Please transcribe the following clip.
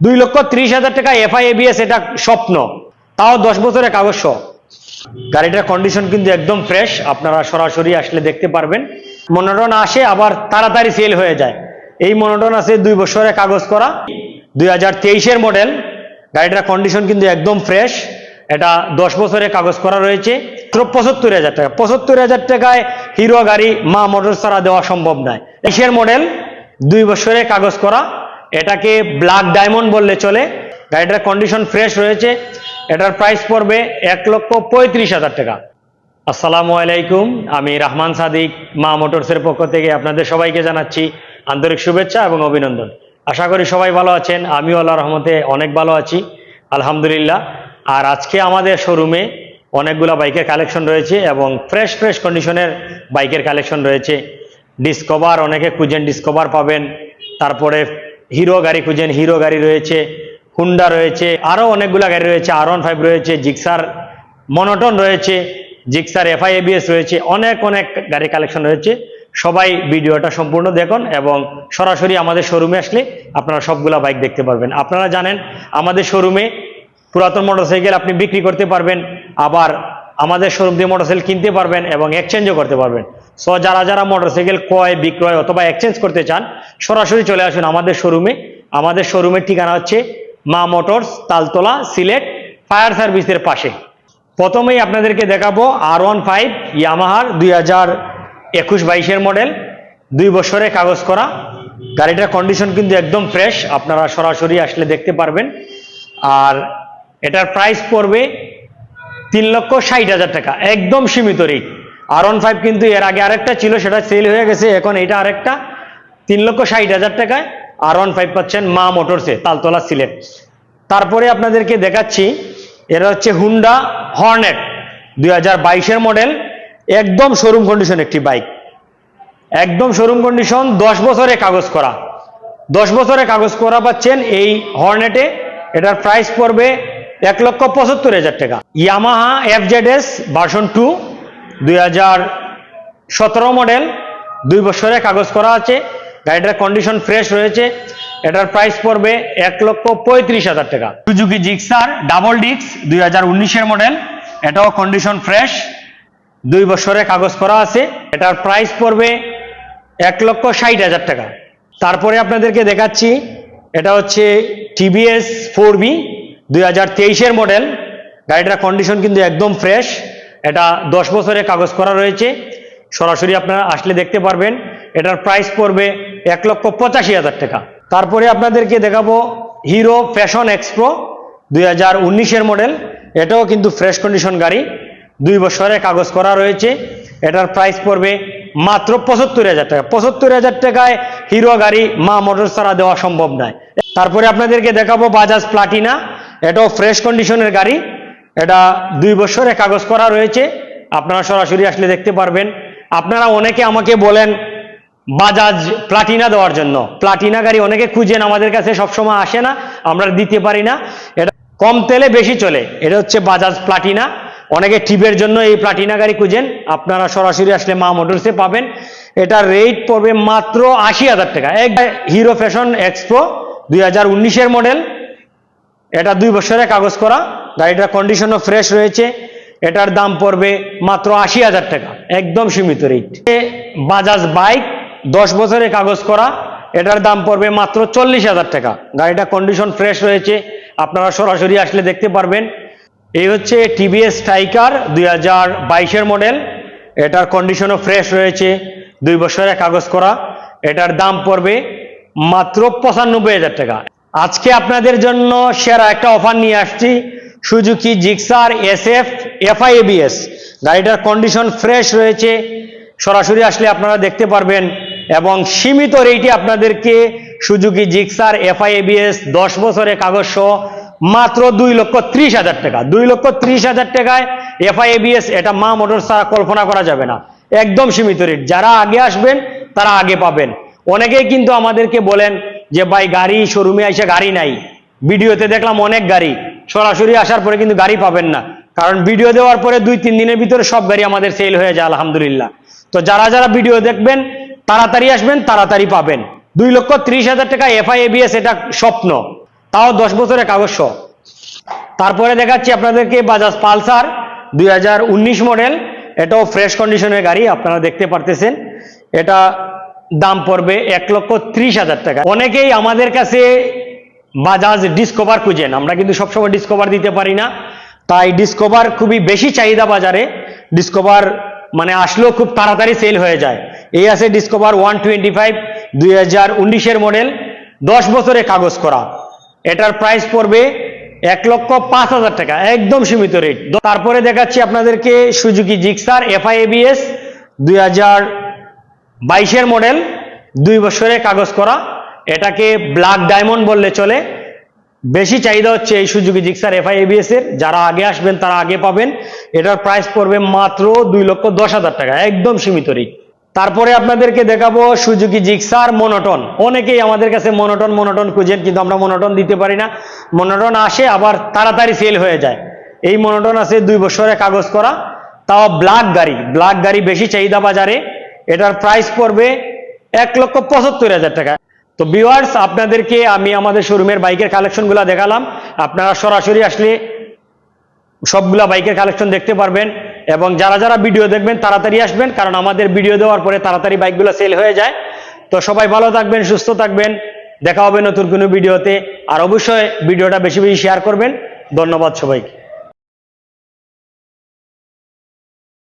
দুই লক্ষ ত্রিশ হাজার টাকা এফআই এবিএস এটা স্বপ্ন। তাও দশ বছরের কাগজ। গাড়িটার কন্ডিশন কিন্তু একদম ফ্রেশ আপনারা সরাসরি আসলে দেখতে পারবেন। মনোটন আসে, আবার তাড়াতাড়ি সেল হয়ে যায়। এই মনোটন আছে দুই বছরের কাগজ করা, দুই হাজার তেইশের মডেল গাড়িটার কন্ডিশন কিন্তু একদম ফ্রেশ এটা দশ বছরের কাগজ করা রয়েছে। পঁচাত্তর হাজার টাকা। পঁচাত্তর হাজার টাকায় হিরো গাড়ি মা মোটর ছাড়া দেওয়া সম্ভব নয়। এশিয়ার মডেল দুই বছরের কাগজ করা। এটাকে ব্ল্যাক ডায়মন্ড বললে চলে। গাড়িটার কন্ডিশন ফ্রেশ রয়েছে। এটার প্রাইস পড়বে এক লক্ষ পঁয়ত্রিশ হাজার টাকা। আসসালামু আলাইকুম, আমি রহমান সাদিক, মা মোটরসের পক্ষ থেকে আপনাদের সবাইকে জানাচ্ছি আন্তরিক শুভেচ্ছা এবং অভিনন্দন। আশা করি সবাই ভালো আছেন, আমিও আল্লাহ রহমতে অনেক ভালো আছি, আলহামদুলিল্লাহ। আর আজকে আমাদের শোরুমে অনেকগুলো বাইকের কালেকশন রয়েছে এবং ফ্রেশ ফ্রেশ কন্ডিশনের বাইকের কালেকশন রয়েছে। ডিসকভার অনেকে খুঁজেন ডিসকভার পাবেন। তারপরে হিরো গাড়ি খুঁজেন, হিরো গাড়ি রয়েছে হুন্ডা রয়েছে আরও অনেকগুলো গাড়ি রয়েছে আর ফাইভ রয়েছে জিক্সার মনোটন রয়েছে জিক্সার এফআই এবিএস রয়েছে, অনেক অনেক গাড়ি কালেকশন রয়েছে। সবাই ভিডিওটা সম্পূর্ণ দেখুন এবং সরাসরি আমাদের শোরুমে আসলে আপনারা সবগুলা বাইক দেখতে পারবেন। আপনারা জানেন, আমাদের শোরুমে পুরাতন মোটরসাইকেল আপনি বিক্রি করতে পারবেন, আবার আমাদের শোরুম দিয়ে মোটরসাইকেল কিনতে পারবেন এবং এক্সচেঞ্জও করতে পারবেন। সো যারা যারা মোটরসাইকেল ক্রয়, বিক্রয় অথবা এক্সচেঞ্জ করতে চান, সরাসরি চলে আসুন আমাদের শোরুমে আমাদের শোরুমের ঠিকানা হচ্ছে মা মোটরস, তালতলা, সিলেট, ফায়ার সার্ভিসের পাশে। প্রথমেই আপনাদেরকে দেখাবো আর ওয়ান ফাইভ ইয়ামাহার দুই হাজার একুশ বাইশের মডেল দুই বছরে কাগজ করা। গাড়িটার কন্ডিশন কিন্তু একদম ফ্রেশ আপনারা সরাসরি আসলে দেখতে পারবেন। আর এটার প্রাইস পড়বে তিন লক্ষ ষাট হাজার টাকা। একদম সীমিত রেট আর ওয়ান ফাইভ কিন্তু এর আগে আরেকটা ছিল, সেটা সেল হয়ে গেছে। এখন এটা আরেকটা। তিন লক্ষ ষাট হাজার টাকায় আর ওয়ান ফাইভ পাচ্ছেন মা মোটরসে তালতলা সিলেট। তারপরে আপনাদেরকে দেখাচ্ছি, এরা হচ্ছে হুন্ডা হর্নেট দুই হাজার মডেল একদম শোরুম কন্ডিশন একটি বাইক একদম শোরুম কন্ডিশন দশ বছরে কাগজ করা। দশ বছরে কাগজ করা পাচ্ছেন এই হর্নেটে এটার প্রাইস পড়বে এক লক্ষ পঁচাত্তর হাজার টাকা। Yamaha F Z S version two দুই হাজার সতেরো মডেল দুই বছরে কাগজ করা আছে, গাড়িটার কন্ডিশন ফ্রেশ রয়েছে, এটার প্রাইস পড়বে এক লক্ষ পঁয়ত্রিশ হাজার টাকা। সুজুকি জিক্সার ডাবল ডিক্স দুই হাজার উনিশের মডেল এটাও কন্ডিশন ফ্রেশ দুই বছরে কাগজ করা আছে, এটার প্রাইস পড়বে এক লক্ষ ষাট হাজার টাকা। তারপরে আপনাদেরকে দেখাচ্ছি, এটা হচ্ছে টিভিএস ফোর বি দুই হাজার তেইশের মডেল গাড়িটার কন্ডিশন কিন্তু একদম ফ্রেশ এটা দশ বছরে কাগজ করা রয়েছে। সরাসরি আপনারা আসলে দেখতে পারবেন, এটার প্রাইস পড়বে এক লক্ষ পঁচাশি হাজার টাকা। তারপরে আপনাদেরকে দেখাবো হিরো ফ্যাশন এক্সপ্রো দুই হাজার উনিশের মডেল এটাও কিন্তু ফ্রেশ কন্ডিশন গাড়ি, দুই বছরে কাগজ করা রয়েছে। এটার প্রাইস পড়বে মাত্র পঁচাত্তর হাজার টাকা। পঁচাত্তর হাজার টাকায় হিরো গাড়ি মা মোটর ছাড়া দেওয়া সম্ভব নয়। তারপরে আপনাদেরকে দেখাবো বাজাজ প্লাটিনা এটাও ফ্রেশ কন্ডিশনের গাড়ি। এটা দুই বছরে কাগজ করা রয়েছে। আপনারা সরাসরি আসলে দেখতে পারবেন। আপনারা অনেকে আমাকে বলেন, বাজাজ প্লাটিনা দেওয়ার জন্য। প্লাটিনা গাড়ি অনেকে খুঁজেন, আমাদের কাছে সবসময় আসে না, আমরা দিতে পারি না। এটা কম তেলে বেশি চলে। এটা হচ্ছে বাজাজ প্লাটিনা। অনেকে টিপের জন্য এই প্লাটিনা গাড়ি খুঁজেন। আপনারা সরাসরি আসলে মা মোটরসে পাবেন। এটার রেট পড়বে মাত্র আশি হাজার টাকা। এক হিরো ফ্যাশন এক্সপো দুই হাজার উনিশের মডেল। এটা দুই বছরের কাগজ করা। গাড়িটার কন্ডিশনও ফ্রেশ রয়েছে। এটার দাম পড়বে মাত্র আশি হাজার টাকা। একদম সীমিত রেট বাজাজ বাইক দশ বছরের কাগজ করা। এটার দাম পড়বে মাত্র চল্লিশ হাজার টাকা। গাড়িটা কন্ডিশন ফ্রেশ রয়েছে। আপনারা সরাসরি আসলে দেখতে পারবেন। এই হচ্ছে টিভিএস স্ট্রাইকার দুই হাজার বাইশের মডেল এটার কন্ডিশনও ফ্রেশ রয়েছে। দুই বছরের কাগজ করা। এটার দাম পড়বে মাত্র পঁচানব্বই হাজার টাকা। আজকে আপনাদের জন্য সেরা একটা অফার নিয়ে আসছি। Suzuki, Gixxer S F FI, ABS. গাড়িটার কন্ডিশন ফ্রেশ রয়েছে। সরাসরি আসলে আপনারা দেখতে পারবেন এবং সীমিত রেটে আপনাদেরকে সুজুকি, জিক্সার, এফআই, এবিএস দশ বছরের কাগজ সহ মাত্র দুই লক্ষ ত্রিশ হাজার টাকা। দুই লক্ষ ত্রিশ হাজার টাকায় এফআই, এবিএস এটা মা মোটর ছাড়া কল্পনা করা যাবে না। একদম সীমিত রেট যারা আগে আসবেন, তারা আগে পাবেন। অনেকেই কিন্তু আমাদেরকে বলেন যে, ভাই, গাড়ি শোরুমে এসে গাড়ি নাই। ভিডিওতে দেখলাম অনেক গাড়ি। সরাসরি আসার পরে কিন্তু গাড়ি পাবেন না। কারণ ভিডিও দেওয়ার পরে দুই, তিন দিনের ভিতরে সব গাড়ি আমাদের সেল হয়ে যায়, আলহামদুলিল্লাহ। তো যারা যারা ভিডিও দেখবেন, তাড়াতাড়ি আসবেন, তাড়াতাড়ি পাবেন। দুই লক্ষ ত্রিশ হাজার টাকা এফআই এবিএস এটা স্বপ্ন। তাও দশ বছরের কাগজ। তারপরে দেখাচ্ছি আপনাদেরকে বাজাজ পালসার দুই হাজার উনিশ মডেল এটাও ফ্রেশ কন্ডিশনের গাড়ি, আপনারা দেখতে পারতেছেন। এটা দাম পড়বে এক লক্ষ ত্রিশ হাজার টাকা। অনেকেই আমাদের কাছে বাজাজ ডিসকভার খুঁজেন। আমরা কিন্তু সবসময় ডিসকভার দিতে পারি না। তাই ডিসকভার খুবই বেশি চাহিদা বাজারে। ডিসকভার মানে আসলেও খুব তাড়াতাড়ি সেল হয়ে যায়। এই আছে ডিসকভার ওয়ান টোয়েন্টি ফাইভ দুই হাজার উনিশের মডেল দশ বছরে কাগজ করা। এটার প্রাইস পড়বে এক লক্ষ পাঁচ হাজার টাকা, একদম সীমিত রেট তারপরে দেখাচ্ছি আপনাদেরকে সুজুকি জিক্সার এফআই এবিএস দুই হাজার বাইশের মডেল দুই বছরে কাগজ করা। এটাকে ব্ল্যাক ডায়মন্ড বললে চলে। বেশি চাহিদা হচ্ছে এই সুজুকি জিক্সার এফআই এবিএস এর। যারা আগে আসবেন, তারা আগে পাবেন। এটার প্রাইস পড়বে মাত্র দুই লক্ষ দশ হাজার টাকা, একদম সীমিত রেট। তারপরে আপনাদেরকে দেখাবো সুজুকি জিক্সার মনোটন। অনেকেই আমাদের কাছে মনোটন মনোটন খুঁজেন, কিন্তু আমরা মনোটন দিতে পারি না। মনোটন আসে, আবার তাড়াতাড়ি সেল হয়ে যায়। এই মনোটন আছে দুই বছরে কাগজ করা। তাও ব্ল্যাক গাড়ি ব্ল্যাক গাড়ি বেশি চাহিদা বাজারে। এটার প্রাইস পড়বে এক লক্ষ পঁচাত্তর হাজার টাকা। তো ভিউয়ার্স আপনাদেরকে আমি আমাদের শোরুমের বাইকের কালেকশনগুলো দেখালাম। আপনারা সরাসরি আসলে সবগুলা বাইকের কালেকশন দেখতে পারবেন এবং যারা যারা ভিডিও দেখবেন, তাড়াতাড়ি আসবেন, কারণ আমাদের ভিডিও দেওয়ার পরে তাড়াতাড়ি বাইকগুলো সেল হয়ে যায়। তো সবাই ভালো থাকবেন, সুস্থ থাকবেন। দেখা হবে নতুন কোনো ভিডিওতে আর অবশ্যই ভিডিওটা বেশি বেশি শেয়ার করবেন। ধন্যবাদ সবাইকে।